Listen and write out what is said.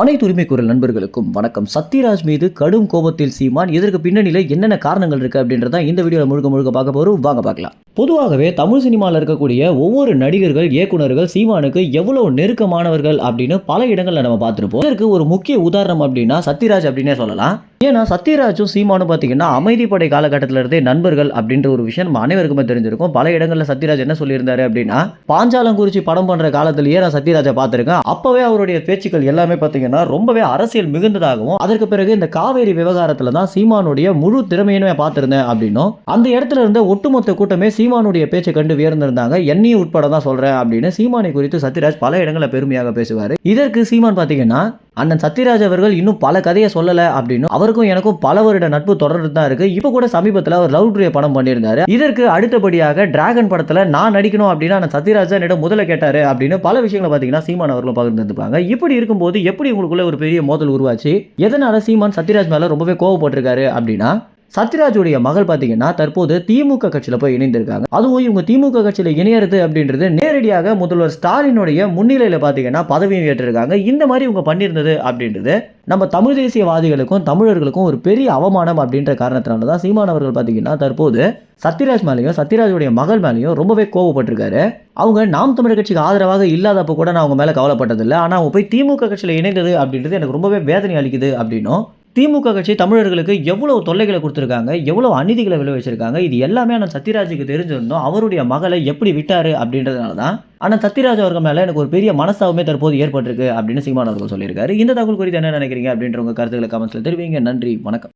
அனைத்து உரிமை குரல் நண்பர்களுக்கும் வணக்கம். சத்யராஜ் மீது கடும் கோபத்தில் சீமான் இதற்கு பின்னணியில் என்னென்ன காரணங்கள் இருக்கு அப்படின்றத இந்த வீடியோவில் முழுக்க முழுக்க பார்க்க போகிறோம் வாங்க பார்க்கலாம். பொதுவாகவே தமிழ் சினிமாவில் இருக்கக்கூடிய ஒவ்வொரு நடிகர்கள் இயக்குனர்கள் சீமானுக்கு எவ்வளவு நெருக்கமானவர்கள் அப்படின்னு பல இடங்களில் நம்ம பார்த்துருப்போம். இதற்கு ஒரு முக்கிய உதாரணம் அப்படின்னா சத்யராஜ் அப்படின்னே சொல்லலாம். ஏன்னா சத்யராஜும் சீமானும் பார்த்தீங்கன்னா அமைதிப்படை காலகட்டத்தில் இருந்தே நண்பர்கள் அப்படின்ற ஒரு விஷயம் நம்ம அனைவருக்குமே தெரிஞ்சிருக்கும். பல இடங்களில் சத்யராஜ் என்ன சொல்லியிருந்தாரு அப்படின்னா பாஞ்சாலங்குறிச்சி படம் பண்ணுற காலத்திலேயே நான் சத்யராஜை பார்த்துருக்கேன். அப்போவே அவருடைய பேச்சுக்கள் எல்லாமே பார்த்தீங்கன்னா ரொம்பவே அரசியல் மிகுந்ததாகவும் அதற்கு பிறகு இந்த காவேரி விவகாரத்தில் தான் சீமானுடைய முழு திறமையுமே பார்த்துருந்தேன் அப்படின்னும் அந்த இடத்துல இருந்த ஒட்டுமொத்த கூட்டமே சீமானுடைய பேச்சை கண்டு வியர்ந்திருந்தாங்க. என்னையும் உட்பட தான் சொல்கிறேன் அப்படின்னு சீமானை குறித்து சத்யராஜ் பல இடங்களில் பெருமையாக பேசுவார். இதற்கு சீமான் பார்த்தீங்கன்னா அண்ணன் சத்யராஜ் அவர்கள் இன்னும் பல கதையை சொல்லலை அப்படின்னு அவருக்கும் எனக்கும் பல வருட நட்பு தொடர்ந்து தான் இருக்கு. இப்போ கூட சமீபத்தில் அவர் லவ் ட்ரே படம் பண்ணியிருந்தாரு. இதற்கு அடுத்தபடியாக டிராகன் படத்தில் நான் நடிக்கணும் அப்படின்னா அண்ணன் சத்யராஜ் என்னிடம் முதல்ல கேட்டார் அப்படின்னு பல விஷயங்களை பார்த்தீங்கன்னா சீமான் அவர்களும் பகிர்ந்துருப்பாங்க. இப்படி இருக்கும்போது எப்படி உங்களுக்குள்ள ஒரு பெரிய மோதல் உருவாச்சு? எதனால சீமான் சத்யராஜ் மேலே ரொம்பவே கோவப்பட்டிருக்காரு அப்படின்னா சத்யராஜுடைய மகள் பார்த்தீங்கன்னா தற்போது திமுக கட்சியில் போய் இணைந்திருக்காங்க. அதுவும் இவங்க திமுக கட்சியில் இணையிறது அப்படின்றது நேரடியாக முதல்வர் ஸ்டாலினுடைய முன்னிலையில் பார்த்தீங்கன்னா பதவியும் ஏற்றிருக்காங்க. இந்த மாதிரி இவங்க பண்ணியிருந்தது அப்படின்றது நம்ம தமிழ் தேசியவாதிகளுக்கும் தமிழர்களுக்கும் ஒரு பெரிய அவமானம் அப்படின்ற காரணத்தினால தான் சீமான் அவர்கள் பார்த்தீங்கன்னா தற்போது சத்யராஜ் மேலேயும் சத்யராஜுடைய மகள் மேலேயும் ரொம்பவே கோவப்பட்டிருக்காரு. அவங்க நாம் தமிழர் கட்சிக்கு ஆதரவாக இல்லாதப்போ கூட நான் அவங்க மேலே கவலைப்பட்டதில்லை. ஆனால் அவங்க போய் திமுக கட்சியில் இணைந்தது அப்படின்றது எனக்கு ரொம்பவே வேதனை அளிக்குது அப்படின்னும் திமுக கட்சி தமிழர்களுக்கு எவ்வளவு தொல்லைகளை கொடுத்துருக்காங்க எவ்வளவு அநீதிகளை விளைவிச்சிருக்காங்க இது எல்லாமே ஆனால் சத்யராஜுக்கு தெரிஞ்சிருந்தோம். அவருடைய மகளை எப்படி விட்டார் அப்படின்றதுனால தான் ஆனால் சத்யராஜ் அவர்கள் மேலே எனக்கு ஒரு பெரிய மனசாவுமே தற்போது ஏற்பட்டிருக்கு அப்படின்னு சீமான் அவர்கள் சொல்லியிருக்காரு. இந்த தகவல் குறித்து என்ன நினைக்கிறீங்க அப்படின்றவங்க கருத்துக்களை கமெண்ட்ஸில் தெரிவிங்க. நன்றி வணக்கம்.